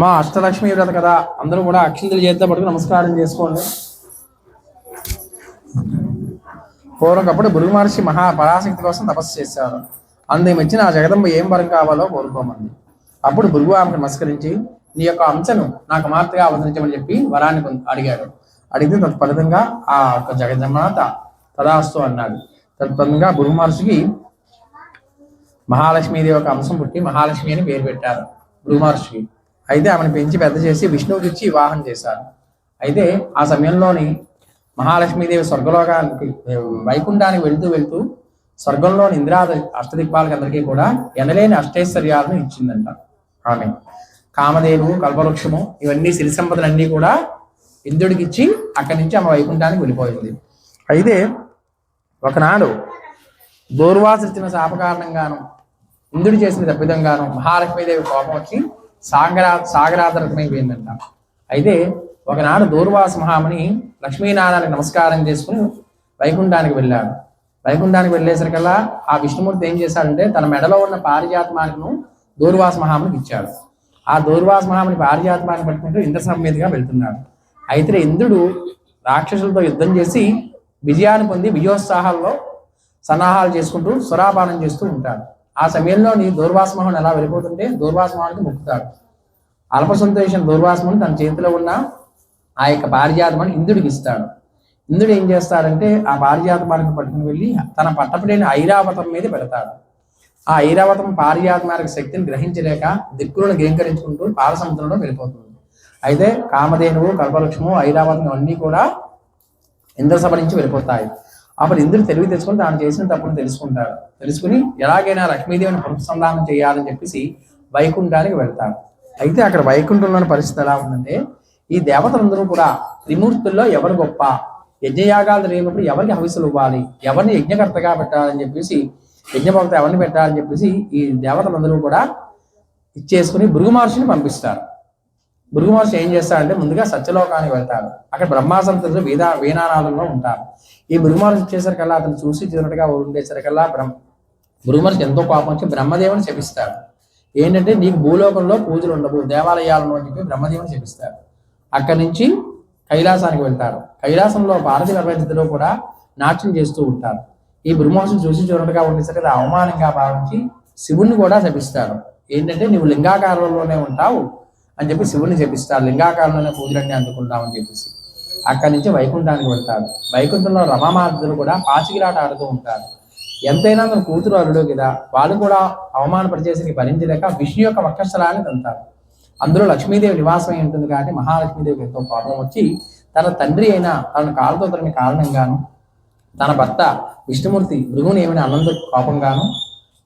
మా అష్టలక్ష్మి వ్రత కదా అందరూ కూడా అక్షింతలు చేతితో పట్టుకుని నమస్కారం చేసుకోండి. పూర్వకప్పుడు భృగు మహర్షి మహా పరాశక్తి కోసం తపస్సు చేశారు. అందుకు మెచ్చిన ఆ జగదంబ ఏం వరం కావాలో కోరుకోమంది. అప్పుడు భృగు ఆమెకు నమస్కరించి నీ యొక్క అంశను నాకు మార్తగా అవతరించమని చెప్పి వరాన్ని అడిగాడు. అడిగితే తత్ఫలితంగా ఆ యొక్క జగదంబనాథ తదాస్తు అన్నాడు. తత్ఫలితంగా భృగు మహర్షికి మహాలక్ష్మీదేవి ఒక అంశం పుట్టి మహాలక్ష్మి అని పేరు పెట్టారు. భృగు మహర్షికి అయితే ఆమెను పెంచి పెద్ద చేసి విష్ణువుకి ఇచ్చి వివాహం చేశారు. అయితే ఆ సమయంలోని మహాలక్ష్మీదేవి స్వర్గలోకానికి వైకుంఠానికి వెళ్తూ వెళ్తూ స్వర్గంలోని ఇంద్రాద అష్టదిక్పాలకి అందరికీ కూడా ఎనలేని అష్టైశ్వర్యాలను ఇచ్చిందంట ఆమె. కామదేవు కల్పవృక్షము ఇవన్నీ సిరి సంపదలన్నీ కూడా ఇంద్రుడికి ఇచ్చి అక్కడి నుంచి ఆమె వైకుంఠానికి వెళ్ళిపోయింది. అయితే ఒకనాడు దూర్వాసిచ్చిన శాప కారణంగాను ఇంద్రుడు చేసిన తప్పిదంగాను మహాలక్ష్మీదేవి కోపం వచ్చి సాగరా సాగరాధరకమైపోయిందంట అయితే ఒకనాడు దూర్వాస మహాముని లక్ష్మీనారాయణకి నమస్కారం చేసుకుని వైకుంఠానికి వెళ్ళాడు. వైకుంఠానికి వెళ్ళేసరికల్లా ఆ విష్ణుమూర్తి ఏం చేశాడంటే తన మెడలో ఉన్న పారిజాతమానికను దూర్వాస మహామునికి ఇచ్చాడు. ఆ దూర్వాస మహాముని పారిజాతమాన్ని పట్టుకుంటూ ఇంద్ర సంవేదిగా వెళ్తున్నాడు. అయితే ఇంద్రుడు రాక్షసులతో యుద్ధం చేసి విజయాన్ని పొంది విజయోత్సాహాల్లో సన్నాహాలు చేసుకుంటూ సురాపానం చేస్తూ ఉంటాడు. ఆ సమయంలోని దూర్వాసమోహన్ ఎలా వెళ్ళిపోతుంటే దూర్వాసమోహన్కి మొక్కుతాడు. అల్ప సంతోషం దూర్వాసమని తన చేతిలో ఉన్న ఆ యొక్క పారిజాతమని ఇంద్రుడికి ఇస్తాడు. ఇంద్రుడు ఏం చేస్తాడంటే ఆ పారిజాతమానికి పట్టుకుని వెళ్ళి తన పట్టపడైన ఐరావతం మీద పెడతాడు. ఆ ఐరావతం పారిజాతమానికి శక్తిని గ్రహించలేక దిక్కులను గ్రీంకరించుకుంటూ పాలసముద్రంలో వెళ్ళిపోతుంది. అయితే కామధేనువు కల్పవృక్షము ఐరావతం అన్నీ కూడా ఇంద్రసభ నుంచి వెళ్ళిపోతాయి. అప్పుడు ఇంద్రుడు తెలివి తెచ్చుకొని తాను చేసిన తప్పును తెలుసుకుంటాడు. తెలుసుకుని ఎలాగైనా లక్ష్మీదేవిని పునఃసంధానం చేయాలని చెప్పేసి వైకుంఠానికి వెళ్తాడు. అయితే అక్కడ వైకుంఠంలోని పరిస్థితి ఎలా ఉందంటే ఈ దేవతలందరూ కూడా త్రిమూర్తుల్లో ఎవరు గొప్ప? యజ్ఞయాగాలు జరిగినప్పుడు ఎవరికి హవిసులు ఇవ్వాలి? ఎవరిని యజ్ఞకర్తగా పెట్టాలని చెప్పేసి యజ్ఞభక్త ఎవరిని పెట్టాలని చెప్పేసి ఈ దేవతలందరూ కూడా ఇచ్చేసుకుని భృగు మహర్షిని పంపిస్తారు. భృగు మహర్షి ఏం చేస్తాడంటే ముందుగా సత్యలోకానికి వెళ్తాడు. అక్కడ బ్రహ్మాసంతులు వేద వీణానాదంలో ఉంటారు ఈ భృగుమహర్షి వచ్చేసరికల్లా అతను చూసి చూడటగా ఉండేసరికల్లా బ్రహ్మ. భృగుమహర్షి ఎంతో కోపం వచ్చి బ్రహ్మదేవుని శపిస్తాడు. ఏంటంటే నీకు భూలోకంలో పూజలు ఉండవు దేవాలయాలను అని చెప్పి బ్రహ్మదేవుని శపిస్తాడు. అక్కడి నుంచి కైలాసానికి వెళ్తారు. కైలాసంలో భారతీయ ప్రపంచంలో కూడా నాట్యం చేస్తూ ఉంటారు. ఈ బ్రహ్మోత్సవం చూసి చూడటగా ఉండేసరికి అవమానంగా భావించి శివుణ్ణి కూడా శపిస్తాడు. ఏంటంటే నువ్వు లింగాకారంలోనే ఉంటావు అని చెప్పి శివుణ్ణి శపిస్తారు లింగాకారంలోనే పూజలన్నీ అందుకుంటామని చెప్పేసి. అక్కడి నుంచి వైకుంఠానికి వెళ్తాడు. వైకుంఠంలో రమామార్దులు కూడా పాచికిరాట ఆడుతూ ఉంటారు. ఎంతైనా మన కూతురు అల్లుడు కదా వాళ్ళు కూడా అవమానపరిచేసి భరించలేక విష్ణు యొక్క వక్షస్థలాన్ని తంతారు అందులో లక్ష్మీదేవి నివాసమై ఉంటుంది కాబట్టి మహాలక్ష్మీదేవికి ఎంతో కోపం వచ్చి తన తండ్రి అయిన తన కాలుతో తన కారణంగాను తన భర్త విష్ణుమూర్తి భృగుని ఏమైనా అన్నంత కోపంగాను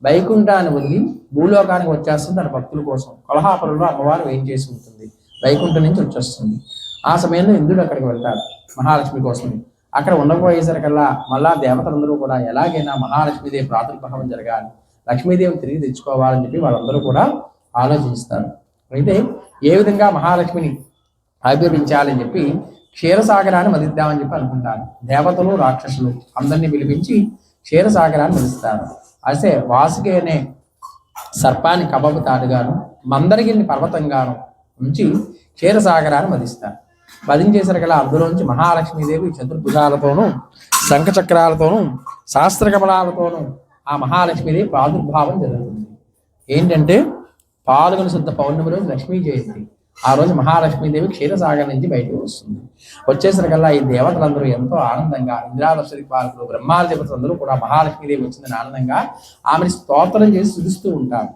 వైకుంఠాన్ని వదిలి భూలోకానికి వచ్చేస్తుంది తన భక్తుల కోసం. కొలహాపురంలో అమ్మవారు ఏం చేసి ఉంటుంది. వైకుంఠం నుంచి వచ్చేస్తుంది. ఆ సమయంలో ఇంద్రుడు అక్కడికి వెళ్తాడు మహాలక్ష్మి కోసం అక్కడ ఉండకపోయేసరికల్లా మళ్ళా దేవతలందరూ కూడా ఎలాగైనా మహాలక్ష్మీదేవి ప్రాదుర్భావం జరగాలి లక్ష్మీదేవిని తిరిగి తెచ్చుకోవాలని చెప్పి వాళ్ళందరూ కూడా ఆలోచిస్తారు. అయితే ఏ విధంగా మహాలక్ష్మిని ఆవిర్భించాలని చెప్పి క్షీరసాగరాన్ని మదిద్దామని చెప్పి అనుకుంటారు. దేవతలు రాక్షసులు అందరినీ పిలిపించి క్షీరసాగరాన్ని మదిస్తారు. అయితే వాసుకి అనే సర్పాన్ని కబబు తాడుగాను మందరగిరిని పర్వతంగాను ఉంచి క్షీరసాగరాన్ని మదిస్తారు. వధించేసరికల్లా అందులోంచి మహాలక్ష్మీదేవి చతుర్భుజాలతోనూ శంఖచక్రాలతోనూ శాస్త్రకమలాలతోనూ ఆ మహాలక్ష్మీదేవి ప్రాదుర్భావం జరుగుతుంది. ఏంటంటే పాల్గొని శుద్ధ పౌర్ణమి రోజు లక్ష్మీ జయంతి. ఆ రోజు మహాలక్ష్మీదేవి క్షీరసాగర్ నుంచి బయటకు వస్తుంది. వచ్చేసరికల్లా ఈ దేవతలందరూ ఎంతో ఆనందంగా ఇంద్రాలక్షరి పాలకులు బ్రహ్మాల దేవతలందరూ కూడా మహాలక్ష్మీదేవి వచ్చిందని ఆనందంగా ఆమెను స్తోత్రం చేసి శుధిస్తూ ఉంటారు.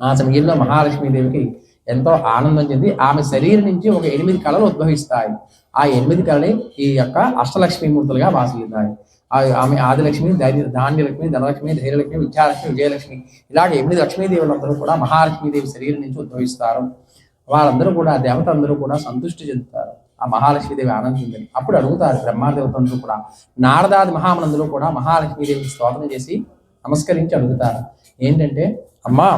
ఆ సమయంలో మహాలక్ష్మీదేవికి ఎంతో ఆనందం చెంది ఆమె శరీరం నుంచి ఒక ఎనిమిది కళలు ఉద్భవిస్తాయి. ఆ ఎనిమిది కళలే ఈ యొక్క అష్టలక్ష్మీమూర్తులుగా మూర్తులుగా ఆ ఆమె ఆదిలక్ష్మి ధైర్య ధాన్యలక్ష్మి ధనలక్ష్మి ధైర్యలక్ష్మి విద్యాలక్ష్మి విజయలక్ష్మి ఇలాగ ఎనిమిది లక్ష్మీదేవులందరూ కూడా మహాలక్ష్మీదేవి శరీరం నుంచి ఉద్భవిస్తారు. వారందరూ కూడా దేవతలందరూ కూడా సంతృష్టి చెందుతారు. ఆ మహాలక్ష్మీదేవి ఆనందించింది అప్పుడు అడుగుతారు బ్రహ్మాదేవతందరూ కూడా. నారదాది మహామనందరూ కూడా మహాలక్ష్మీదేవిని స్తోత్రం చేసి నమస్కరించి అడుగుతారు. ఏంటంటే అమ్మా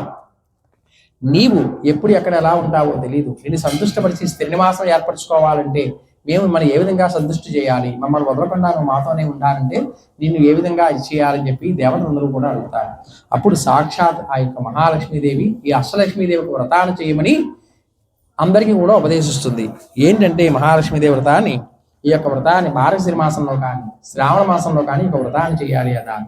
నీవు ఎప్పుడు ఎక్కడ ఎలా ఉంటావో తెలియదు నిన్ను సంతుష్టపరిచి శ్రీనివాసం ఏర్పరచుకోవాలంటే మేము మనం ఏ విధంగా సంతృష్టి చేయాలి? మమ్మల్ని వదలకుండా నువ్వు మాతోనే ఉండాలంటే నిన్ను ఏ విధంగా ఇది చేయాలని చెప్పి దేవతలందరూ కూడా అడుగుతారు. అప్పుడు సాక్షాత్ ఆ యొక్క మహాలక్ష్మీదేవి ఈ అష్టలక్ష్మీదేవికి వ్రతాన్ని చేయమని అందరికీ కూడా ఉపదేశిస్తుంది. ఏంటంటే మహాలక్ష్మీదేవి వ్రతాన్ని ఈ యొక్క వ్రతాన్ని మార్గశిర మాసంలో కానీ శ్రావణ మాసంలో కానీ ఈ వ్రతాన్ని చేయాలి అదా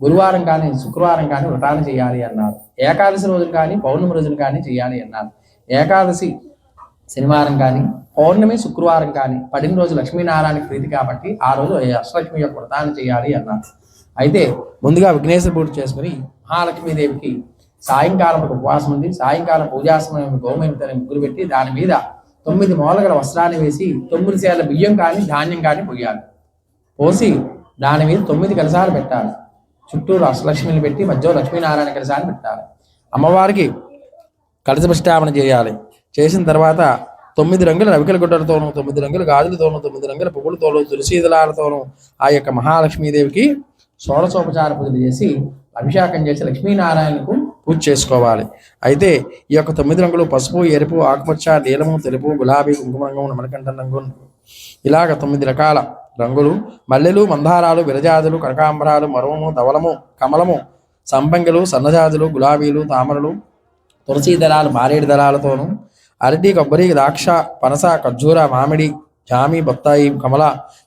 గురువారం కానీ శుక్రవారం కానీ వ్రతాలు చేయాలి అన్నారు. ఏకాదశి రోజులు కానీ పౌర్ణమి రోజులు కానీ చేయాలి అన్నారు. ఏకాదశి శనివారం కానీ పౌర్ణమి శుక్రవారం కానీ పడిన రోజు లక్ష్మీనారాయణ ప్రీతి కాబట్టి ఆ రోజు అష్టలక్ష్మి యొక్క వ్రతాన్ని చేయాలి అన్నారు. అయితే ముందుగా విఘ్నేశ్వర పూజ చేసుకుని మహాలక్ష్మీదేవికి సాయంకాలం ఒక ఉపవాసం ఉంది. సాయంకాలం పూజాసమయం గోమేమితని ముగ్గురు పెట్టి దాని మీద తొమ్మిది మూలగల వస్త్రాన్ని వేసి తొమ్మిది సేల బియ్యం కానీ ధాన్యం కానీ పొయ్యాలి పోసి దాని మీద తొమ్మిది కలసాలు పెట్టాలి. చుట్టూ అష్టలక్ష్మిని పెట్టి మధ్యలో లక్ష్మీనారాయణ కలశాన్ని పెట్టాలి. అమ్మవారికి కలశ ప్రతిష్టాపన చేయాలి. చేసిన తర్వాత తొమ్మిది రంగుల రవికల గుడ్డలతోనూ తొమ్మిది రంగుల గాజులతోనూ తొమ్మిది రంగుల పువ్వులతోనూ తులసీదలాలతోనూ ఆ యొక్క మహాలక్ష్మీదేవికి షోడశోపచార పూజలు చేసి అభిషేకం చేసి లక్ష్మీనారాయణకు పూజ చేసుకోవాలి. అయితే ఈ యొక్క తొమ్మిది రంగులు పసుపు ఎరుపు ఆకుపచ్చ నీలము తెలుపు గులాబీ కుంకుమ రంగు నమలకంఠ రంగు ఇలాగ తొమ్మిది రకాల రంగులు మల్లెలు మందారాలు విరజాజులు కనకాంబరాలు మరువము ధవలము కమలము సంపంగలు సన్నజాజులు గులాబీలు తామరలు తులసీ దళాలు మారేడు దళాలతోనూ అరటి కొబ్బరి ద్రాక్ష పనస ఖర్జూర మామిడి జామి బత్తాయి కమల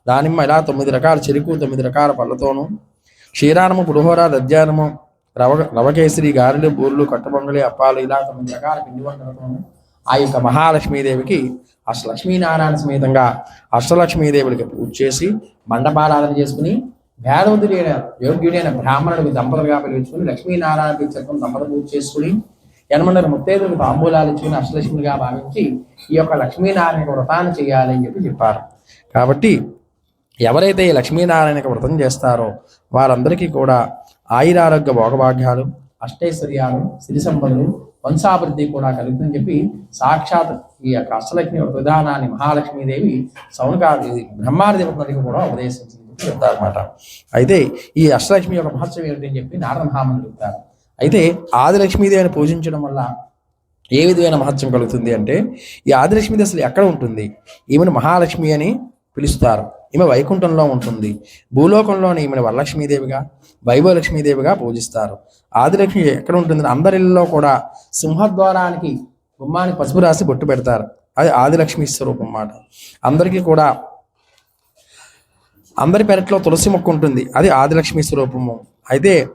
దానిమ్మ ఇలా తొమ్మిది రకాల చెరుకు తొమ్మిది రకాల పళ్ళతోనూ క్షీరానము పులిహోర దద్యానము రవ రవకేసరి గారెలు బూర్లు కట్టుబొంగలి అప్పాలు ఇలా తొమ్మిది రకాల పిండి వంటలతోనూ ఆ యొక్క మహాలక్ష్మీదేవికి అష్టలక్ష్మీనారాయణ సమేతంగా అష్టలక్ష్మీదేవుడికి పూజ చేసి మండపారాధన చేసుకుని వేదవతుడైన యోగ్యుడైన బ్రాహ్మణుడికి దంపతులుగా పిలుచుకుని లక్ష్మీనారాయణ చక్రం దంపత పూజ చేసుకుని యనమండల ముత్తైదులకు తాంబూలాలు ఇచ్చుకుని అష్టలక్ష్మిగా భావించి ఈ యొక్క లక్ష్మీనారాయణ వ్రతాన్ని చేయాలి అని చెప్పి చెప్పారు. కాబట్టి ఎవరైతే ఈ లక్ష్మీనారాయణ వ్రతం చేస్తారో వారందరికీ కూడా ఆయురారోగ్య భోగభాగ్యాలు అష్టైశ్వర్యాలు సిరి సంపదలు వంశాభివృద్ధి కూడా కలుగుతుందని చెప్పి సాక్షాత్ ఈ యొక్క అష్టలక్ష్మి యొక్క విధానాన్ని మహాలక్ష్మీదేవి సౌనకాది బ్రహ్మాదేవతలకి కూడా ఉపదేశించింది చెప్తారనమాట అయితే ఈ అష్టలక్ష్మి యొక్క మహత్సవం ఏమిటని చెప్పి నారద మహాముని చెప్తారు. అయితే ఆదిలక్ష్మీదేవిని పూజించడం వల్ల ఏ విధమైన మహత్యం కలుగుతుంది అంటే ఈ ఆదిలక్ష్మీదేవి అసలు ఎక్కడ ఉంటుంది? ఈమెను మహాలక్ష్మి అని పిలుస్తారు. ఈమె వైకుంఠంలో ఉంటుంది. భూలోకంలోని ఈమెను వరలక్ష్మీదేవిగా వైభవలక్ష్మీదేవిగా పూజిస్తారు. ఆదిలక్ష్మి ఎక్కడ ఉంటుంది? అందరిలో కూడా సింహద్వారానికి గుమ్మానికి పసుపు రాసి బొట్టు పెడతారు. అది ఆదిలక్ష్మి స్వరూపం అన్నమాట. అందరికీ కూడా అందరి పెరట్లో తులసి మొక్క ఉంటుంది. అది ఆదిలక్ష్మి స్వరూపము. అయితే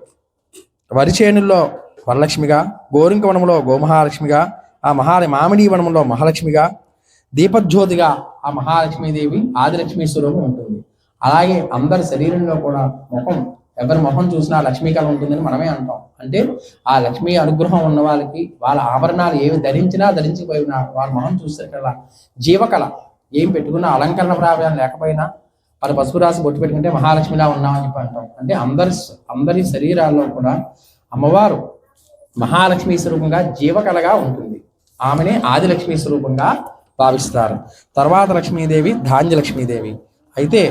వరి చేనుల్లో వరలక్ష్మిగా గోరింక వనంలో గోమహాలక్ష్మిగా ఆ మహా మామిడి వనంలో మహాలక్ష్మిగా దీపజ్యోతిగా ఆ మహాలక్ష్మీదేవి ఆదిలక్ష్మి స్వరూపం ఉంటుంది. అలాగే అందరి శరీరంలో కూడా ముఖం ఎవరి ముఖం చూసినా లక్ష్మీకళ ఉంటుందని మనమే అంటాం. అంటే ఆ లక్ష్మీ అనుగ్రహం ఉన్న వాళ్ళకి వాళ్ళ ఆభరణాలు ఏమి ధరించినా ధరించిపోయినా వాళ్ళ మొహం చూసేటలా జీవకళ ఏం పెట్టుకున్నా అలంకరణ ప్రాబ్లం లేకపోయినా వాళ్ళ పసుపు రాసి బొట్టు పెట్టుకుంటే మహాలక్ష్మిలా ఉన్నామని చెప్పి అంటాం. అంటే అందరి అందరి శరీరాల్లో కూడా అమ్మవారు మహాలక్ష్మి స్వరూపంగా జీవకళగా ఉంటుంది. ఆమెనే ఆదిలక్ష్మి స్వరూపంగా భావిస్తారు. తర్వాత లక్ష్మీదేవి ధాన్యలక్ష్మీదేవి అయితే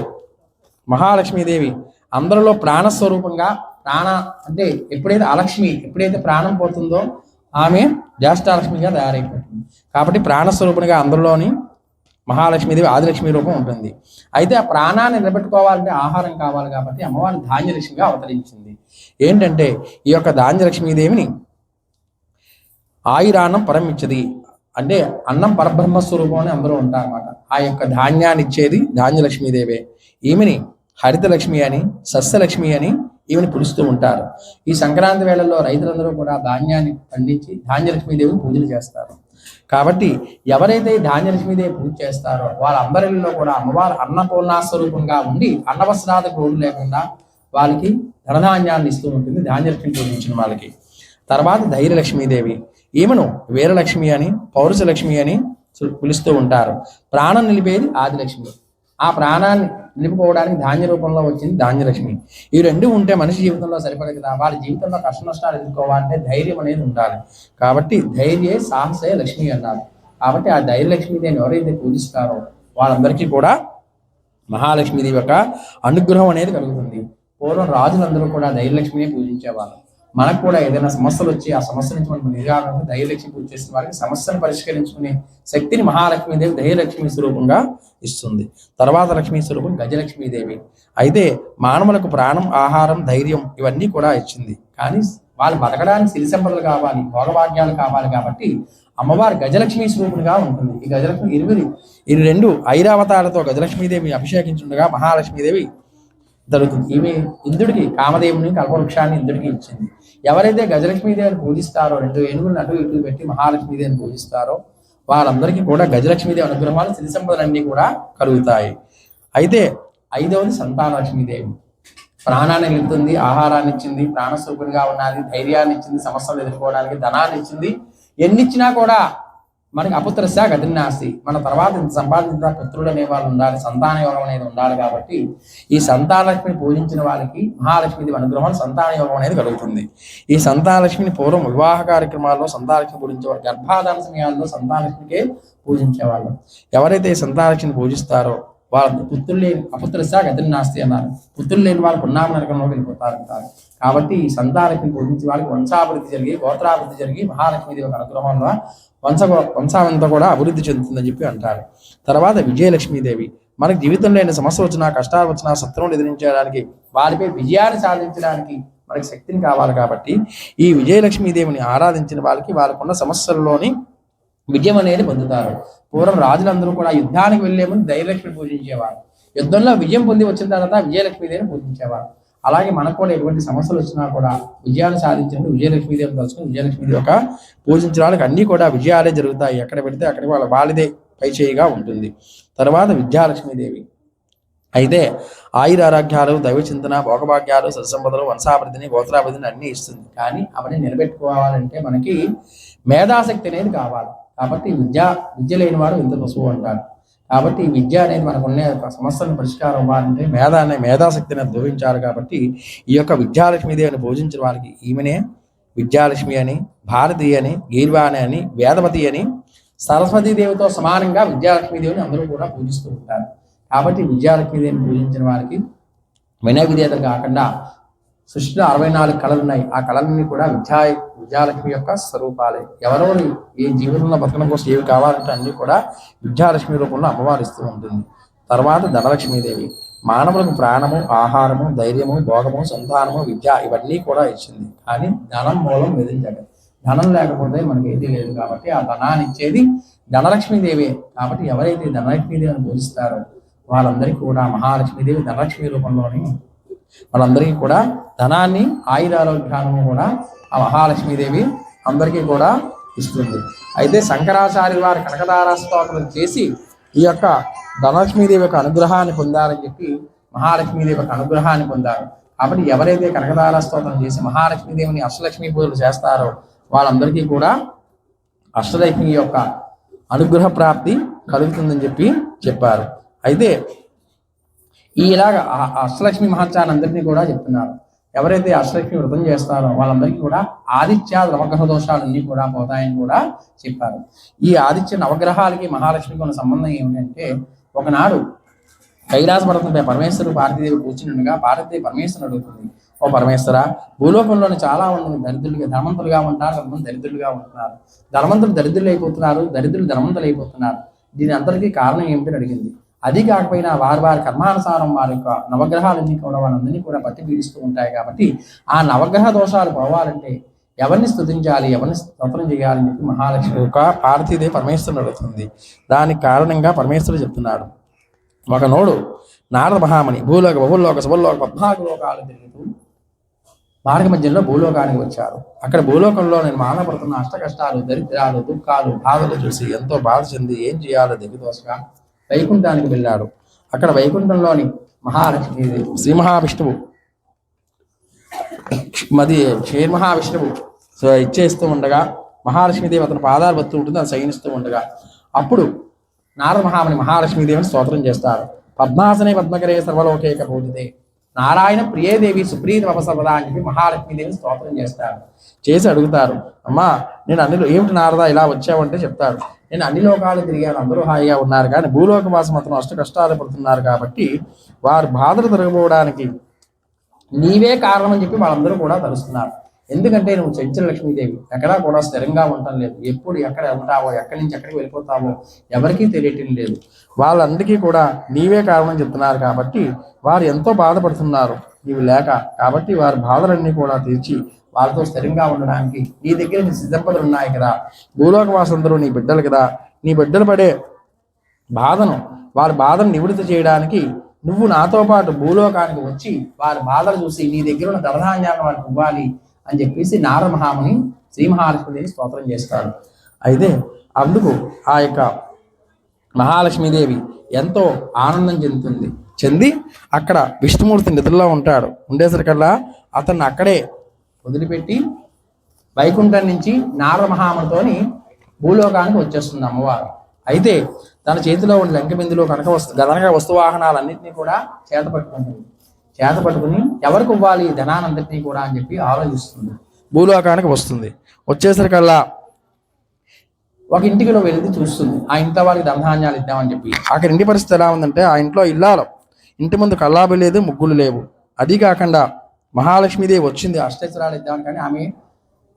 మహాలక్ష్మీదేవి అందరిలో ప్రాణస్వరూపంగా ప్రాణ అంటే ఎప్పుడైతే అలక్ష్మి ఎప్పుడైతే ప్రాణం పోతుందో ఆమె జ్యేష్ఠాలక్ష్మిగా తయారైపోతుంది. కాబట్టి ప్రాణస్వరూపునిగా అందరిలోని మహాలక్ష్మీదేవి ఆదిలక్ష్మి రూపం ఉంటుంది. అయితే ఆ ప్రాణాన్ని నిలబెట్టుకోవాలంటే ఆహారం కావాలి కాబట్టి అమ్మవారి ధాన్యలక్ష్మిగా అవతరించింది. ఏంటంటే ఈ యొక్క ధాన్యలక్ష్మీదేవిని ఆయురాణం పరమించది. అంటే అన్నం పరబ్రహ్మ స్వరూపం అని అందరూ ఉంటారన్నమాట. ఆ యొక్క ధాన్యాన్ని ఇచ్చేది ధాన్యలక్ష్మీదేవే. ఈమెని హరితలక్ష్మి అని సస్యలక్ష్మి అని ఈమెను పిలుస్తూ ఉంటారు. ఈ సంక్రాంతి వేళల్లో రైతులందరూ కూడా ధాన్యాన్ని పండించి ధాన్యలక్ష్మీదేవిని పూజలు చేస్తారు. కాబట్టి ఎవరైతే ధాన్యలక్ష్మీదేవి పూజ చేస్తారో వాళ్ళందరిలో కూడా అమ్మవారు అన్నపూర్ణ స్వరూపంగా ఉండి అన్నవస్త్రాలకు రోడ్డు లేకుండా వాళ్ళకి ధనధాన్యాన్ని ఇస్తూ ఉంటుంది. ధాన్యలక్ష్మి పూజించిన వాళ్ళకి. తర్వాత ధైర్యలక్ష్మీదేవి. ఈమెను వీరలక్ష్మి అని పౌరుషలక్ష్మి అని పిలుస్తూ ఉంటారు. ప్రాణం నిలిపేది ఆదిలక్ష్మి. ఆ ప్రాణాన్ని నిలుపుకోవడానికి ధాన్య రూపంలో వచ్చింది ధాన్యలక్ష్మి. ఈ రెండు ఉంటే మనిషి జీవితంలో సరిపడదు కదా. వాళ్ళ జీవితంలో కష్ట నష్టాలు ఎదుర్కోవాలంటే ధైర్యం అనేది ఉండాలి. కాబట్టి ధైర్యే సాహసే లక్ష్మి అన్నారు. కాబట్టి ఆ ధైర్యలక్ష్మి ధైర్యలక్ష్మీదేవిని ఎవరైతే పూజిస్తారో వాళ్ళందరికీ కూడా మహాలక్ష్మిది యొక్క అనుగ్రహం అనేది కలుగుతుంది. పూర్వం రాజులందరూ కూడా ధైర్యలక్ష్మిని పూజించేవాళ్ళు. మనకు కూడా ఏదైనా సమస్యలు వచ్చి ఆ సమస్య నుంచి మనం నిరాకరణ ధైర్యలక్ష్మి పూజ చేసిన వారికి సమస్యను పరిష్కరించుకునే శక్తిని మహాలక్ష్మీదేవి ధైర్యలక్ష్మి స్వరూపంగా ఇస్తుంది. తర్వాత లక్ష్మీ స్వరూపం గజలక్ష్మీదేవి. అయితే మానవులకు ప్రాణం ఆహారం ధైర్యం ఇవన్నీ కూడా ఇచ్చింది. కానీ వాళ్ళు బతకడానికి సిరి సంపదలు కావాలి భోగభాగ్యాలు కావాలి కాబట్టి అమ్మవారు గజలక్ష్మి స్వరూపునిగా ఉంటుంది. ఈ గజలక్ష్మి ఇరువురి ఈ రెండు ఐరావతాలతో గజలక్ష్మీదేవి అభిషేకించుండగా మహాలక్ష్మీదేవి జరుగుతుంది ఈమె ఇంద్రుడికి కామదేవుని కల్పవృక్షాన్ని ఇంద్రుడికి ఇచ్చింది. ఎవరైతే గజలక్ష్మీదేవిని పూజిస్తారో రెండు ఏనుగులను అటు ఇటు పెట్టి మహాలక్ష్మీదేవిని పూజిస్తారో వారందరికీ కూడా గజలక్ష్మీదేవి అనుగ్రహాలు సిరి సంపదలన్నీ కూడా కలుగుతాయి. అయితే ఐదవది సంతానలక్ష్మీదేవి ప్రాణాన్ని నిలుపుతుంది ఆహారాన్ని ఇచ్చింది ప్రాణస్వరూపునిగా ఉన్నది ధైర్యాన్ని ఇచ్చింది సమస్యలు ఎదుర్కోవడానికి ధనాన్ని ఇచ్చింది. ఎన్నిచ్చినా కూడా మనకి అపుత్రశ గతినాస్తి మన తర్వాత ఇంత సంపాదించిన పుత్రుడు అనే వాళ్ళు ఉండాలి సంతాన యోగం అనేది ఉండాలి కాబట్టి ఈ సంతానలక్ష్మిని పూజించిన వాళ్ళకి మహాలక్ష్మిదేవి అనుగ్రహం సంతాన యోగం అనేది కలుగుతుంది. ఈ సంతానలక్ష్మిని పూర్వం వివాహ కార్యక్రమాల్లో సంతానలక్ష్మి పూజించేవాళ్ళు గర్భాధాన సమయాల్లో సంతానలక్ష్మికే పూజించేవాళ్ళు. ఎవరైతే ఈ సంతానలక్ష్మిని పూజిస్తారో వాళ్ళకి పుత్రులు లేని అపుత్రశ గతిని నాస్తి అన్నారు. పుత్రులు లేని వాళ్ళు పున్నామ నరకంలో వెళ్ళిపోతారు అంటారు. కాబట్టి ఈ సంతానకి బోధించి వాళ్ళకి వంశాభివృద్ధి జరిగి గోత్రాభివృద్ధి జరిగి మహాలక్ష్మీదేవి యొక్క అనుగ్రహం వంశ వంశావంతా కూడా అభివృద్ధి చెందుతుందని చెప్పి అంటారు. తర్వాత విజయలక్ష్మీదేవి మనకి జీవితంలో ఎన్ని సమస్యలు వచ్చినా కష్టాలు వచ్చినా శత్రువులు ఎదిరించడానికి వారిపై విజయాన్ని సాధించడానికి మనకి శక్తిని కావాలి కాబట్టి ఈ విజయలక్ష్మీదేవిని ఆరాధించిన వాళ్ళకి వాళ్ళకున్న సమస్యల్లోని విజయం అనేది పొందుతారు. పూర్వం రాజులందరూ కూడా యుద్ధానికి వెళ్ళే ముందు ధైర్యలక్ష్మిని పూజించేవారు. యుద్ధంలో విజయం పొంది వచ్చిన తర్వాత విజయలక్ష్మీదేవిని పూజించేవారు. అలాగే మనకు కూడా ఎటువంటి సమస్యలు వచ్చినా కూడా విజయాన్ని సాధించినప్పుడు విజయలక్ష్మీదేవిని తలుచుకుని విజయలక్ష్మీదేవి యొక్క పూజించిన వాళ్ళకి అన్ని కూడా విజయాలే జరుగుతాయి. ఎక్కడ పెడితే అక్కడ వాళ్ళ వాళ్ళదే పై చేయిగా ఉంటుంది. తర్వాత విద్యాలక్ష్మీదేవి. అయితే ఆయుర ఆరోగ్యాలు దైవ చింతన భోగభాగ్యాలు సత్సంపదలు వంశాభివృద్ధిని గోత్రాభివృద్ధిని అన్ని ఇస్తుంది. కానీ అవన్నీ నిలబెట్టుకోవాలంటే మనకి మేధాశక్తి అనేది కావాలి. కాబట్టి విద్య విద్య లేనివాడు ఇంత పశువు అంటారు? కాబట్టి ఈ విద్య అనేది మనకు ఉన్న సమస్యలను పరిష్కారం అవ్వాలంటే మేధా అనే మేధాశక్తిని అనుభవించాలి కాబట్టి ఈ యొక్క విద్యాలక్ష్మీదేవిని పూజించిన వారికి ఈమెనే విద్యాలక్ష్మి అని భారతి అని గీర్వాణి అని వేదవతి అని సరస్వతీదేవితో సమానంగా విద్యాలక్ష్మీదేవిని అందరూ కూడా పూజిస్తూ ఉంటారు. కాబట్టి విద్యాలక్ష్మీదేవిని పూజించిన వారికి వినయ విధేత కాకుండా సృష్టిలో అరవై నాలుగు కళలు ఉన్నాయి ఆ కళలన్నీ కూడా విద్యా విద్యాలక్ష్మి యొక్క స్వరూపాలే. ఎవరెవరు ఏ జీవితంలో బతకడం కోసం ఏవి కావాలంటే అన్ని కూడా విద్యాలక్ష్మి రూపంలో అమ్మవారు ఇస్తూ ఉంటుంది. తర్వాత ధనలక్ష్మీదేవి. మానవులకు ప్రాణము ఆహారము ధైర్యము భోగము సంతానము విద్య ఇవన్నీ కూడా ఇచ్చింది. కానీ ధనం మూలం విధించడం ధనం లేకపోతే మనకి ఏది లేదు కాబట్టి ఆ ధనాన్ని ఇచ్చేది ధనలక్ష్మీదేవి. కాబట్టి ఎవరైతే ధనలక్ష్మీదేవిని పూజిస్తారో వాళ్ళందరికీ కూడా మహాలక్ష్మీదేవి ధనలక్ష్మి రూపంలోని వాళ్ళందరికీ కూడా ధనాన్ని ఆయురారోగ్యాలను కూడా ఆ మహాలక్ష్మీదేవి అందరికీ కూడా ఇస్తుంది. అయితే శంకరాచార్య వారి కనకదార స్తోత్రం చేసి ఈ యొక్క ధనలక్ష్మీదేవి యొక్క అనుగ్రహాన్ని పొందారని చెప్పి మహాలక్ష్మీదేవి యొక్క అనుగ్రహాన్ని పొందారు. కాబట్టి ఎవరైతే కనకదార స్తోత్రం చేసి మహాలక్ష్మీదేవిని అష్టలక్ష్మీ పూజలు చేస్తారో వాళ్ళందరికీ కూడా అష్టలక్ష్మి యొక్క అనుగ్రహ ప్రాప్తి కలుగుతుందని చెప్పి చెప్పారు. అయితే ఈ ఇలాగ అష్టలక్ష్మి మహత్యాన్ని అందరినీ కూడా చెప్తున్నారు. ఎవరైతే అష్టలక్ష్మి వ్రతం చేస్తారో వాళ్ళందరికీ కూడా ఆదిత్య నవగ్రహ దోషాలన్నీ కూడా పోతాయని కూడా చెప్పారు. ఈ ఆదిత్య నవగ్రహాలకి మహాలక్ష్మికి ఉన్న సంబంధం ఏమిటంటే ఒకనాడు కైలాస పర్వతంపై పరమేశ్వరుడు పార్వతీదేవి కూర్చుండగా పార్వతీదేవి పరమేశ్వరుని అడుగుతుంది ఓ పరమేశ్వర భూలోకంలోని చాలా మంది దరిద్రులుగా ధనవంతులుగా ఉంటారు కొంతమంది దరిద్రులుగా ఉంటున్నారు. ధనవంతులు దరిద్రులు అయిపోతున్నారు దరిద్రులు ధనవంతులు అయిపోతున్నారు దీని అందరికీ కారణం ఏమిటని అడిగింది. అది కాకపోయినా వారి వారి కర్మానుసారం వారి యొక్క నవగ్రహాలన్నీ కూడా వాళ్ళందరినీ కూడా పట్టి పీడిస్తూ ఉంటాయి కాబట్టి ఆ నవగ్రహ దోషాలు పోవాలంటే ఎవరిని స్థుతించాలి ఎవరిని స్తోత్రం చేయాలి అని చెప్పి మహాలక్ష్మి యొక్క పార్థిదే పరమేశ్వరుని అడుగుతుంది. దానికి కారణంగా పరమేశ్వరుడు చెప్తున్నాడు. ఒకనోడు నారద మహామణి భూలోక బహుల్లోక శుభల్లోక పద్నాలుగు లోకాలు తిరుగుతూ మార్గ మధ్యంలో భూలోకానికి వచ్చారు. అక్కడ భూలోకంలో నేను మానపడుతున్న అష్ట కష్టాలు దరిద్రాలు దుఃఖాలు బాధలు చూసి ఎంతో బాధ చెంది ఏం చేయాలో దిగుదోసగా వైకుంఠానికి వెళ్ళాడు. అక్కడ వైకుంఠంలోని మహాలక్ష్మి శ్రీ మహావిష్ణువు మది శ్రీ మహావిష్ణువు ఇచ్చేస్తూ ఉండగా మహాలక్ష్మీదేవి అతని పాదాలు బతు ఉంటుంది అది శయనిస్తూ ఉండగా. అప్పుడు నారద మహామణి మహాలక్ష్మీదేవిని స్తోత్రం చేస్తారు. పద్మాసనే పద్మకరే సర్వలోకేక పూజితే నారాయణ ప్రియదేవి సుప్రీత వపసర్వదా అని చెప్పి మహాలక్ష్మీదేవిని స్తోత్రం చేస్తారు. చేసి అడుగుతారు అమ్మా నేను అన్ని ఏమిటి నారదా ఇలా వచ్చావంటే చెప్తారు. నేను అన్ని లోకాలు తిరిగాను అందరూ హాయిగా ఉన్నారు. కానీ భూలోక వాసం అతను అష్ట కష్టాలు పడుతున్నారు కాబట్టి వారు బాధలు తిరగబోవడానికి నీవే కారణం అని చెప్పి వాళ్ళందరూ కూడా తలుస్తున్నారు. ఎందుకంటే నువ్వు చంచల లక్ష్మీదేవి ఎక్కడా కూడా స్థిరంగా ఉండటం లేదు. ఎప్పుడు ఎక్కడ ఉంటావో ఎక్కడి నుంచి ఎక్కడికి వెళ్ళిపోతావో ఎవరికీ తెలియటం లేదు. వాళ్ళందరికీ కూడా నీవే కారణం చెప్తున్నారు కాబట్టి వారు ఎంతో బాధపడుతున్నారు నీవు లేక. కాబట్టి వారి బాధలన్నీ కూడా తీర్చి వాళ్ళతో స్థిరంగా ఉండడానికి నీ దగ్గర నీ సిద్ధంపదలు ఉన్నాయి కదా. భూలోకవాసందరు నీ బిడ్డలు కదా. నీ బిడ్డలు పడే బాధను వారి బాధను నివృత్తి చేయడానికి నువ్వు నాతో పాటు భూలోకానికి వచ్చి వారి బాధలు చూసి నీ దగ్గర ఉన్న ధనధాన్యాన్ని వారికి ఇవ్వాలి. అని చెప్పేసి నార మహాముని శ్రీ మహాలక్ష్మీదేవి స్తోత్రం చేస్తారు. అయితే అందుకు ఆ యొక్క మహాలక్ష్మీదేవి ఎంతో ఆనందం చెందుతుంది. చెంది అక్కడ విష్ణుమూర్తి నిధుల్లో ఉంటాడు. ఉండేసరికల్లా అతన్ని అక్కడే వదిలిపెట్టి వైకుంఠం నుంచి నారమహామునితోని భూలోకానికి వచ్చేస్తుంది అమ్మవారు. అయితే తన చేతిలో ఉన్న లంక బిందులో కనుక వస్తు గదనగా వస్తువాహనాలన్నింటినీ కూడా చేత పట్టుకుంటుంది చేత పట్టుకుని ఎవరికి ఇవ్వాలి ధనానంతటినీ కూడా అని చెప్పి ఆలోచిస్తుంది. భూలోకానికి వస్తుంది. వచ్చేసరికల్లా ఒక ఇంటికి వెళ్ళి చూస్తుంది. ఆ ఇంట్లో వారికి ధనధాన్యాలు ఇద్దామని చెప్పి. అక్కడ ఇంటి పరిస్థితి ఎలా ఉందంటే ఆ ఇంట్లో ఇల్లాలు. ఇంటి ముందు కల్లాబి లేదు ముగ్గులు లేవు. అది కాకుండా మహాలక్ష్మీదేవి వచ్చింది అష్టైశ్వరాలు ఇద్దామని కానీ ఆమె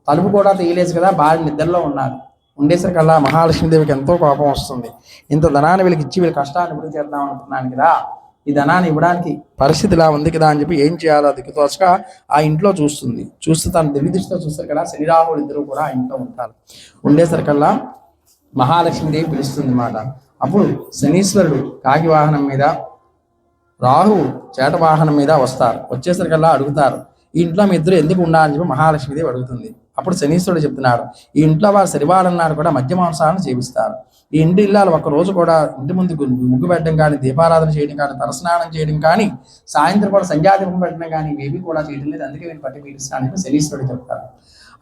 తలుపు కూడా తీయలేదు కదా భార్య నిద్రలో ఉన్నారు. ఉండేసరికల్లా మహాలక్ష్మీదేవికి ఎంతో కోపం వస్తుంది. ఇంత ధనాన్ని వీళ్ళకి ఇచ్చి వీళ్ళ కష్టాన్ని ఇప్పుడు చేద్దాం అనుకున్నాను కదా. ఈ ధనాన్ని ఇవ్వడానికి పరిస్థితి ఇలా ఉంది కదా అని చెప్పి ఏం చేయాలో దిక్కుతోచక ఆ ఇంట్లో చూస్తుంది. చూస్తే తన దివ్య చూస్తారు కదా శనిరాహుడు ఇద్దరు కూడా ఆ ఇంట్లో ఉంటారు. ఉండేసరికల్లా మహాలక్ష్మీదేవి పిలుస్తుంది మాట అప్పుడు శనీశ్వరుడు కాకి వాహనం మీద రాహు చేట వాహనం మీద వస్తారు. వచ్చేసరికల్లా అడుగుతారు ఈ ఇంట్లో మీ ఇద్దరు ఎందుకు ఉండాలని చెప్పి మహాలక్ష్మీదేవి అడుగుతుంది. అప్పుడు శనీశ్వరుడు చెప్తున్నాడు ఈ ఇంట్లో వారు శనివారన్నారు కూడా మధ్య మాంసాలను జీవిస్తారు ఈ ఇంటి ఇల్లాలు ఒక రోజు కూడా ఇంటి ముందు ముగ్గు పెట్టడం కానీ దీపారాధన చేయడం కానీ తలస్నానం చేయడం కానీ సాయంత్రం కూడా సంధ్యాదీపం పెట్టడం కానీ ఇవేవి కూడా చేయడం లేదు. అందుకే వీళ్ళు పట్టి పీడిస్తానని శనీశ్వరుడు చెప్తారు.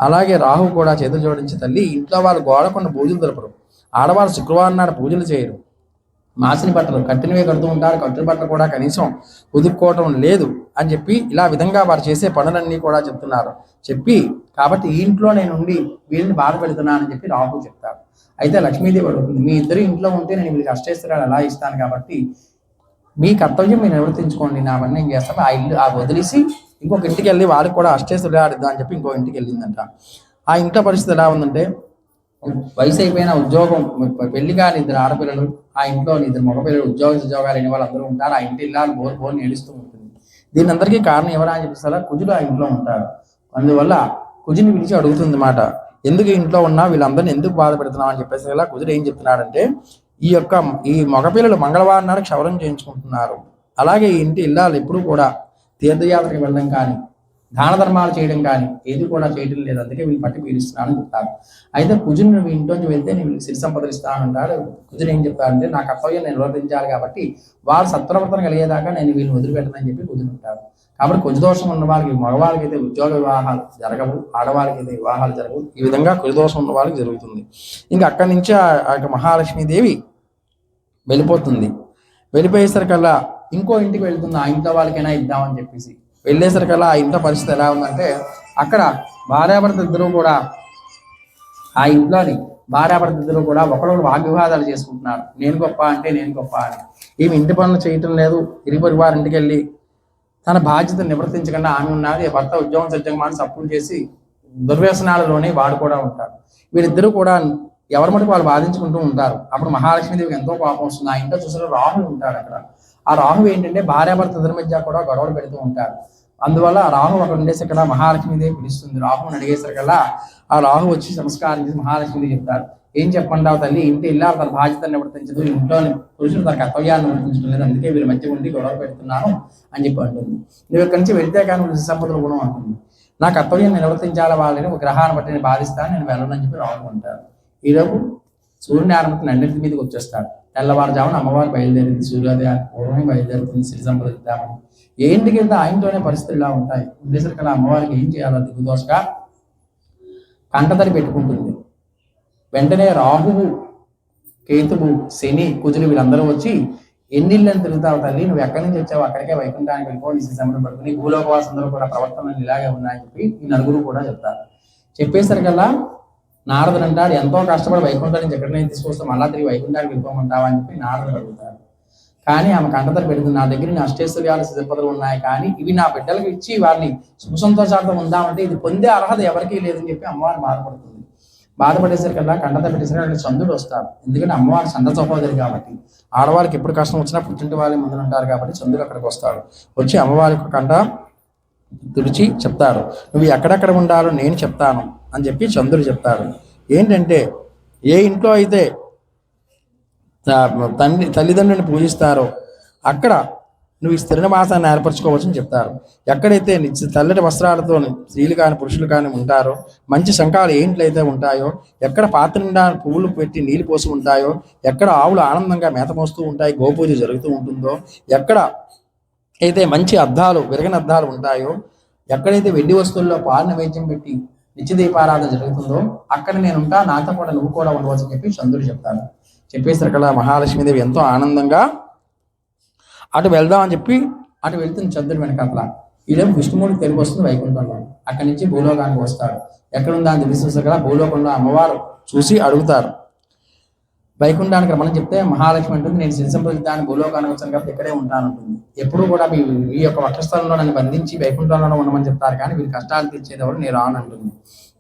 అలాగే రాహు కూడా చేతులు జోడించి తల్లి ఇంట్లో వాళ్ళు గోడకొండ పూజలు దొరకరు ఆడవాళ్ళు శుక్రవారం నాడు పూజలు చేయరు. మాసిన బట్టలు కట్టినవే కడుతూ ఉంటారు కట్టిన బట్టలు కూడా కనీసం కుదుక్కోవటం లేదు అని చెప్పి ఇలా విధంగా వారు చేసే పనులన్నీ కూడా చెప్తున్నారు. చెప్పి కాబట్టి ఈ ఇంట్లో నేను ఉండి వీళ్ళని బాధ పెడుతున్నానని చెప్పి రాహు చెప్తారు. అయితే లక్ష్మీదేవి అడుగుతుంది మీ ఇద్దరు ఇంట్లో ఉంటే నేను వీళ్ళకి అష్టేశ్వరాలు ఎలా ఇస్తాను కాబట్టి మీ కర్తవ్యం మీరు నిర్వర్తించుకోండి నా పని నేను చేస్తాను ఆ ఇల్లు ఆ వదిలేసి ఇంకొక ఇంటికి వెళ్ళి వాళ్ళకి కూడా అష్టేశ్వరాలు ఆడిద్దాం అని చెప్పి ఇంకో ఇంటికి వెళ్ళిందంట. ఆ ఇంట్లో పరిస్థితి ఎలా ఉందంటే వయసు అయిపోయిన ఉద్యోగం పెళ్ళి కాని ఇద్దరు ఆడపిల్లలు ఆ ఇంట్లో ఇద్దరు మగపిల్లలు ఉద్యోగ ఉద్యోగాలు అయిన వాళ్ళందరూ ఉంటారు. ఆ ఇంటి ఇల్లాలు బోర్ బోర్ ఏడుస్తూ ఉంటుంది. దీని అందరికీ కారణం ఎవరా అని చెప్పేసి కుజుడు ఆ ఇంట్లో ఉంటాడు. అందువల్ల కుజుని పిలిచి అడుగుతుంది మాట ఎందుకు ఇంట్లో ఉన్నా వీళ్ళందరిని ఎందుకు బాధ పెడుతున్నావు? అని చెప్పేసి ఇలా కుజుడు ఏం చెప్తున్నాడంటే ఈ యొక్క ఈ మగపిల్లలు మంగళవారం నాడు క్షవరం చేయించుకుంటున్నారు. అలాగే ఈ ఇంటి ఇల్లాలు ఎప్పుడు కూడా తీర్థయాత్రకి వెళ్ళడం కానీ దాన ధర్మాలు చేయడం కానీ ఏది కూడా చేయడం లేదు. అందుకే వీళ్ళు పట్టి పీడిస్తున్నానని చెప్తారు. అయితే కుజుని నువ్వు ఇంట్లోంచి వెళ్తే నేను సిరి సంపదలు ఇస్తానంటాడు. కుజుని ఏం చెప్తాడంటే నా కర్తవ్యం నేను నిర్వర్తించాలి కాబట్టి వారు సత్ప్రవర్తన కలిగేదాకా నేను వీళ్ళు వదిలిపెట్టనని చెప్పి కుజుని ఉంటాడు కాబట్టి కుజ దోషం ఉన్న వాళ్ళకి మగవాళ్ళకి అయితే ఉద్యోగ వివాహాలు జరగవు ఆడవాళ్ళకి అయితే వివాహాలు జరగవు. ఈ విధంగా కుజదోషం ఉన్న వాళ్ళకి జరుగుతుంది. ఇంకా అక్కడి నుంచి ఆ యొక్క మహాలక్ష్మీదేవి వెళ్ళిపోతుంది. వెళ్ళిపోయేసరికల్లా ఇంకో ఇంటికి వెళ్తుంది. ఆ ఇంట్లో వాళ్ళకైనా ఇద్దామని చెప్పేసి వెళ్ళేసరికల్లా ఆ ఇంట్లో పరిస్థితి ఎలా ఉందంటే అక్కడ భార్యాభర్త ఇద్దరు కూడా ఆ ఇంట్లోని భార్యాభర్త ఇద్దరు కూడా ఒకరొకరు వాగ్వివాదాలు చేసుకుంటున్నారు. నేను గొప్ప అంటే నేను గొప్ప అని. ఈమె ఇంటి పనులు చేయటం లేదు. ఇరుపరి వారి ఇంటికి వెళ్ళి తన బాధ్యతను నివర్తించకుండా ఆమె ఉన్నది. భర్త ఉద్యోగం సజ్జంగా సప్పులు చేసి దుర్వ్యసనాలలోనే వాడు కూడా ఉంటాడు వీరిద్దరూ కూడా ఎవరి మటుకు వాళ్ళు బాధించుకుంటూ ఉంటారు. అప్పుడు మహాలక్ష్మీదేవికి ఎంతో కోపం వస్తుంది. ఆ ఇంట్లో చూసిన రాహుల్ ఉంటాడు అక్కడ. ఆ రాహువు ఏంటంటే భార్యాభర్త ఇద్దరి మధ్య కూడా గొడవలు పెడుతూ ఉంటారు. అందువల్ల ఆ రాహు అక్కడ ఉండేసి ఇక్కడ మహాలక్ష్మీదేవి పిలుస్తుంది. రాహుని అడిగేసరికల్లా ఆ రాహు వచ్చి సంస్కారం చేసి మహాలక్ష్మీదేవి చెప్తారు. ఏం చెప్పండావు తల్లి? ఇంటి ఇల్లాలు తన బాధ్యతను వర్తించదు ఇంట్లో పురుషుడు తన కర్తవ్యాన్ని వర్తించడం లేదు అందుకే వీళ్ళ మధ్య ఉండి గొడవ పెడుతున్నారు అని చెప్పి అంటుంది. నువ్వు ఇక్కడి నుంచి వెళ్తే కానీ సంపదలు గుణం అంటుంది. నా కర్తవ్యాన్ని నిర్వర్తించాల వాళ్ళని ఒక గ్రహాన్ని బట్టి నేను బాధిస్తాను నేను వెళ్ళనని చెప్పి రాహు అంటారు. ఈలోపు సూర్యుని ఆరంభం అన్నింటి మీదకి వచ్చేస్తాడు. తెల్లవారుజామున అమ్మవారు బయలుదేరింది సూర్యోదయానికి పూర్వమే బయలుదేరుతుంది సిరి సంపద ఇద్దామని ఏ ఇంటికి వెళ్తే ఆయనతోనే పరిస్థితులు ఇలా ఉంటాయి. ఉండేసరికి అమ్మవారికి ఏం చేయాలో దిగుదోసగా కంటతడి పెట్టుకుంటుంది. వెంటనే రాహువు కేతువు శని కుజులు వీళ్ళందరూ వచ్చి ఎన్నిళ్ళని తిరుగుతావు తల్లి? నువ్వు ఎక్కడి నుంచి వచ్చావు అక్కడికే వైకుంఠానికి వెళ్ళిపో నీ సంబరం పడుకుని భూలోకవాసులందరూ కూడా ప్రవర్తనలు ఇలాగే ఉన్నాయని చెప్పి ఈ నలుగురు కూడా చెప్తారు. చెప్పేసరికల్లా నారదుడు అంటాడు ఎంతో కష్టపడి వైకుంఠం నుంచి ఎక్కడైనా నుంచి తీసుకొస్తాం మళ్ళా తిరిగి వైకుంఠానికి వెళ్ళిపోమంటావా? అని చెప్పి నారదుడు అడుగుతాడు. కానీ ఆమె కంటతర పెడుతుంది నా దగ్గర నా అష్టేశ్వర్యాలు సిద్ధపదలు ఉన్నాయి కానీ ఇవి నా బిడ్డలకు ఇచ్చి వారిని సుఖసంతోషార్థం ఉందామంటే ఇది పొందే అర్హత ఎవరికీ లేదని చెప్పి అమ్మవారు బాధపడుతుంది. బాధపడేసరికల్లా కంటత పెట్టేసరికి చందుడు వస్తాడు. ఎందుకంటే అమ్మవారు చంద సహోదరి కాబట్టి ఆడవారికి ఎప్పుడు కష్టం వచ్చినా పుట్టింటి వాళ్ళే ముందు ఉంటారు కాబట్టి చంద్రుడు అక్కడికి వస్తాడు. వచ్చి అమ్మవారి యొక్క కంట తుడిచి చెప్తారు నువ్వు ఎక్కడెక్కడ ఉండాలో నేను చెప్తాను. అని చెప్పి చంద్రుడు చెప్తాడు ఏంటంటే ఏ ఇంట్లో అయితే త- తండ్రి తల్లిదండ్రుని పూజిస్తారో అక్కడ నువ్వు ఈ స్థిరనివాసాన్ని ఏర్పరచుకోవచ్చని చెప్తారు. ఎక్కడైతే నిత్య తెల్లటి వస్త్రాలతో స్త్రీలు కానీ పురుషులు కానీ ఉంటారో మంచి శంఖాలు ఏంట్లయితే ఉంటాయో ఎక్కడ పాత్ర నిండా పువ్వులు పెట్టి నీళ్ళు పోసి ఉంటాయో ఎక్కడ ఆవులు ఆనందంగా మేత మోస్తూ ఉంటాయి గోపూజ జరుగుతూ ఉంటుందో ఎక్కడ అయితే మంచి అద్దాలు విరగని అద్దాలు ఉంటాయో ఎక్కడైతే వెండి వస్తువుల్లో పాలు నైవేద్యం పెట్టి నిత్య దీపారాధన జరుగుతుందో అక్కడ నేను ఉంటా నాతో కూడా నువ్వు కూడా ఉండవచ్చు అని చెప్పి చంద్రుడు చెప్తాడు. చెప్పేసరి అక్కడ మహాలక్ష్మీదేవి ఎంతో ఆనందంగా అటు వెళ్దామని చెప్పి అటు వెళ్తుంది చంద్రుడు వెనకాల ఈడేమో విష్ణుమూర్తి తెలుగు వస్తుంది వైకుంఠంలో. అక్కడి నుంచి భూలోకానికి వస్తాడు. ఎక్కడుందా అని తెలిసి కదా భూలోకంలో అమ్మవారు చూసి అడుగుతారు. వైకుంఠానికి రమ్మని చెప్తే మహాలక్ష్మి అంటుంది నేను శిల్సంప్రదాన్ని భూలోకానికి వచ్చాను కాబట్టి ఇక్కడే ఉంటాను అంటుంది. ఎప్పుడు కూడా మీ ఈ యొక్క వక్షస్థలంలో నన్ను బంధించి వైకుంఠంలో ఉండమని చెప్తారు కానీ వీరి కష్టాలు తీర్చేదెవరు నేను రాను అంటుంది.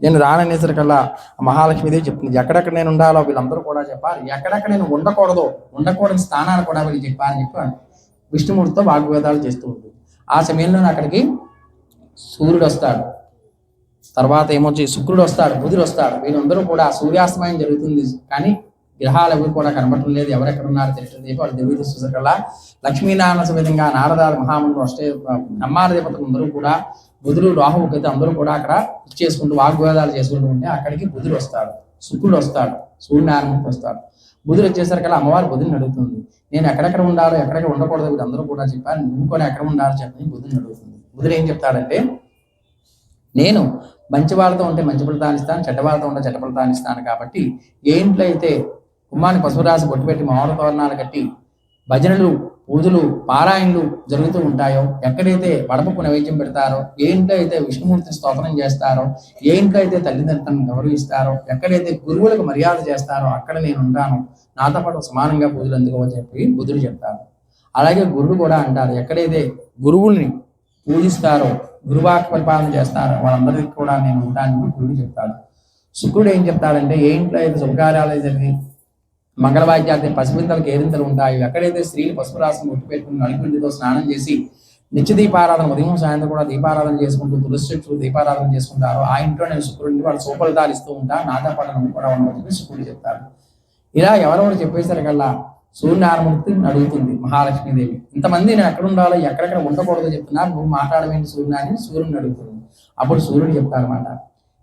నేను రాననేసరికల్లా మహాలక్ష్మీదేవి చెప్తుంది. ఎక్కడెక్కడ నేను ఉండాలో వీళ్ళందరూ కూడా చెప్పాలి. ఎక్కడెక్కడ నేను ఉండకూడదో ఉండకూడని స్థానాలు కూడా వీళ్ళు చెప్పారని చెప్పి విష్ణుమూర్తితో వాగ్వేదాలు చేస్తూ ఉంటుంది. ఆ సమయంలో అక్కడికి సూర్యుడు వస్తాడు. తర్వాత ఏమొచ్చి శుక్రుడు వస్తాడు బుధుడు వస్తాడు. వీళ్ళందరూ కూడా సూర్యాస్తమయం జరుగుతుంది. కానీ గ్రహాలు ఎవరు కూడా కనబడటం లేదు. ఎవరెక్కడ ఉన్నారో తెలియదు వాళ్ళు దేవి చూసకల్లా లక్ష్మీనారాయణ సమేతంగా నారదాల మహాములు అష్టే బ్రహ్మాల దేవతలు అందరూ కూడా బుధుడు రాహువుకి అయితే అందరూ కూడా అక్కడ చేసుకుంటూ వాగ్వేదాలు చేసుకుంటూ ఉంటే అక్కడికి బుధుడు వస్తాడు. శుక్రుడు వస్తాడు. సూర్యనారాయణమూర్తి వస్తాడు. బుధుడు వచ్చేసరికల్లా అమ్మవారు బుధుని అడుగుతుంది. నేను ఎక్కడెక్కడ ఉండాలో ఎక్కడెక్కడ ఉండకూడదు వీళ్ళందరూ కూడా చెప్పాను నువ్వు కూడా ఎక్కడ ఉండాలో చెప్పని బుధుని అడుగుతుంది. బుధుడు ఏం చెప్తాడంటే నేను మంచి వాళ్ళతో ఉంటే మంచి ఫలితాన్ని ఇస్తాను చెడ్డ వాళ్ళతో ఉంటే చెడ్డ ఫలితాన్ని ఇస్తాను కాబట్టి ఏ ఇంట్లో అయితే కుమ్మాన్ని పశురాశి రాసి బొట్టు పెట్టి మామిడి తోరణాలు కట్టి భజనలు పూజలు పారాయణలు జరుగుతూ ఉంటాయో ఎక్కడైతే వడపకు నైవేద్యం పెడతారో ఏ ఇంట్లో అయితే విష్ణుమూర్తిని స్తోత్రం చేస్తారో ఏ ఇంట్లో అయితే తల్లిదండ్రులను గౌరవిస్తారో ఎక్కడైతే గురువులకు మర్యాద చేస్తారో అక్కడ నేను ఉంటాను. నాతో పాటు సమానంగా పూజలు అందుకోవని చెప్పి బుద్ధుడు చెప్తారు అలాగే గురుడు కూడా అంటారు ఎక్కడైతే గురువుల్ని పూజిస్తారో గురువాక్ పరిపాలన చేస్తారో వాళ్ళందరికీ కూడా నేను ఉంటానని గురుడు చెప్తాడు. శుక్రుడు ఏం చెప్తాడంటే ఏ ఇంట్లో అయితే శుభకార్యాలు జరిగి మంగళవాద్యార్థి పసిపింతలకు ఏరింతలు ఉంటాయి. ఎక్కడైతే స్త్రీలు పసుపు రాసం ముట్టు పెట్టుకుని నలుగుండితో స్నానం చేసి నిత్య దీపారాధన ఉదయం సాయంత్రం కూడా దీపారాధన చేసుకుంటూ తులసి చెట్లు దీపారాధన చేసుకుంటారో. ఆ ఇంట్లో నేను శుక్రుడిని వాళ్ళు సోపలితాలు ఇస్తూ ఉంటా నాతో పాటు కూడా ఉండవచ్చని శుక్రుడు చెప్తారు. ఇలా ఎవరెవరు చెప్పేసరికల్లా సూర్యనారాయణమూర్తి అడుగుతుంది మహాలక్ష్మీదేవి. ఇంతమంది నేను ఎక్కడ ఉండాలో ఎక్కడెక్కడ ఉండకూడదు చెప్తున్నారు. నువ్వు మాట్లాడవేంటి సూర్యనారాయణ సూర్యుని అడుగుతుంది అప్పుడు సూర్యుడు చెప్తారన్నమాట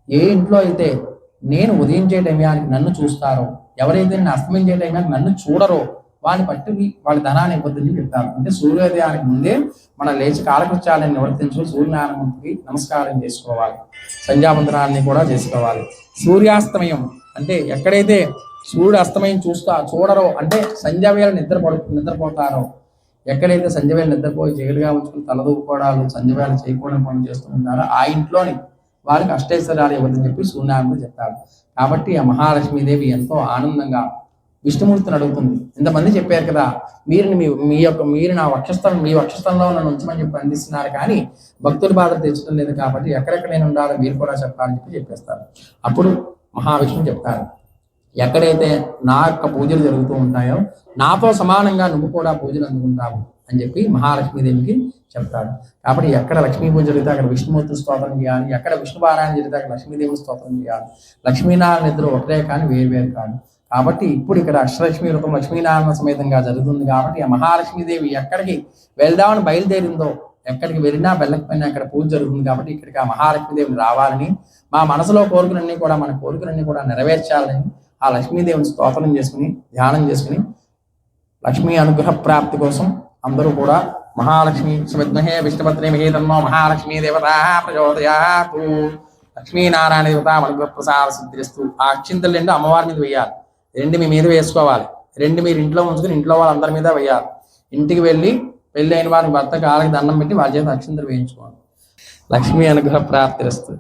ఏ ఇంట్లో అయితే నేను ఉదయించే టైంయానికి నన్ను చూస్తారో ఎవరైతే నేను అస్తమించే నన్ను చూడరో. వాళ్ళని పట్టి వాళ్ళ ధనాన్ని ఇవ్వద్దని చెప్తారు. అంటే సూర్యోదయానికి ముందే మనం లేచి కాలకృత్యాలను నివర్తించు సూర్యనారాయణకి నమస్కారం చేసుకోవాలి. సంధ్యావందనాన్ని కూడా చేసుకోవాలి. సూర్యాస్తమయం అంటే ఎక్కడైతే సూర్యుడు అస్తమయం చూస్తా చూడరో అంటే సంధ్యావేళ నిద్ర నిద్రపోతారో ఎక్కడైతే సంధ్యవేళ నిద్రపోయి చీకటిగా ఉంచుకుని తలదూపుకోవడాలు సంధ్యవేళ చేయకూడని పనులు చేస్తూ ఉంటారో ఆ ఇంట్లోని వారికి అష్టైశ్వర్యాలు ఇవ్వదని చెప్పి సూర్యనారాయణ చెప్తాడు కాబట్టి ఆ మహాలక్ష్మీదేవి ఎంతో ఆనందంగా విష్ణుమూర్తిని అడుగుతుంది. ఇంతమంది చెప్పారు కదా మీరు మీ మీ యొక్క మీరు నా వక్షస్థలం మీ వక్షస్థలంలో నన్ను ఉంచమని చెప్పి అందిస్తున్నారు కానీ భక్తుల బాధ తెచ్చడం లేదు కాబట్టి ఎక్కడెక్కడ నేను ఉండాలో మీరు కూడా చెప్పాలని చెప్పి చెప్పేస్తారు. అప్పుడు మహావిష్ణువు చెప్తారు ఎక్కడైతే నా యొక్క పూజలు జరుగుతూ ఉంటాయో నాతో సమానంగా నువ్వు కూడా పూజలు అందుకుంటావు. అని చెప్పి మహాలక్ష్మీదేవికి చెప్తాడు. కాబట్టి ఎక్కడ లక్ష్మీ పూజ జరిగితే అక్కడ విష్ణుమూర్తి స్తోత్రం చేయాలి ఎక్కడ విష్ణు పారాయణ జరిగితే అక్కడ లక్ష్మీదేవి స్తోత్రం చేయాలి. లక్ష్మీనారాయణ ఇద్దరు ఒకటే కానీ వేరు వేరు కాదు. కాబట్టి ఇప్పుడు ఇక్కడ అష్టలక్ష్మి వ్రతం లక్ష్మీనారాయణ సమేతంగా జరుగుతుంది కాబట్టి ఆ మహాలక్ష్మీదేవి ఎక్కడికి వెళ్దామని బయలుదేరిందో ఎక్కడికి వెళ్ళినా వెళ్ళకపోయినా అక్కడ పూజ జరుగుతుంది కాబట్టి ఇక్కడికి ఆ మహాలక్ష్మీదేవిని రావాలని మా మనసులో కోరికలన్నీ కూడా మన కోరికలన్నీ కూడా నెరవేర్చాలని ఆ లక్ష్మీదేవిని స్తోత్రం చేసుకుని ధ్యానం చేసుకుని లక్ష్మీ అనుగ్రహ ప్రాప్తి కోసం అందరూ కూడా మహాలక్ష్మి సువిద్మహే విష్ణుపత్ని మహేతన్నో మహాలక్ష్మీ దేవత ప్రచోదయాతు. లక్ష్మీనారాయణ దేవత అనుగ్రహప్రసాద సిద్ధిస్తూ ఆ అక్షింతలు రెండు అమ్మవారి మీద వేయాలి. రెండు మీ మీద వేసుకోవాలి. రెండు మీరు ఇంట్లో ఉంచుకుని ఇంట్లో వాళ్ళందరి మీద వేయాలి. ఇంటికి వెళ్ళి పెళ్ళి అయిన వారికి భర్త కాళ్ళకి దండం పెట్టి వాళ్ళ చేత అక్షింతలు వేయించుకోవాలి లక్ష్మీ అనుగ్రహ ప్రార్థిస్తూ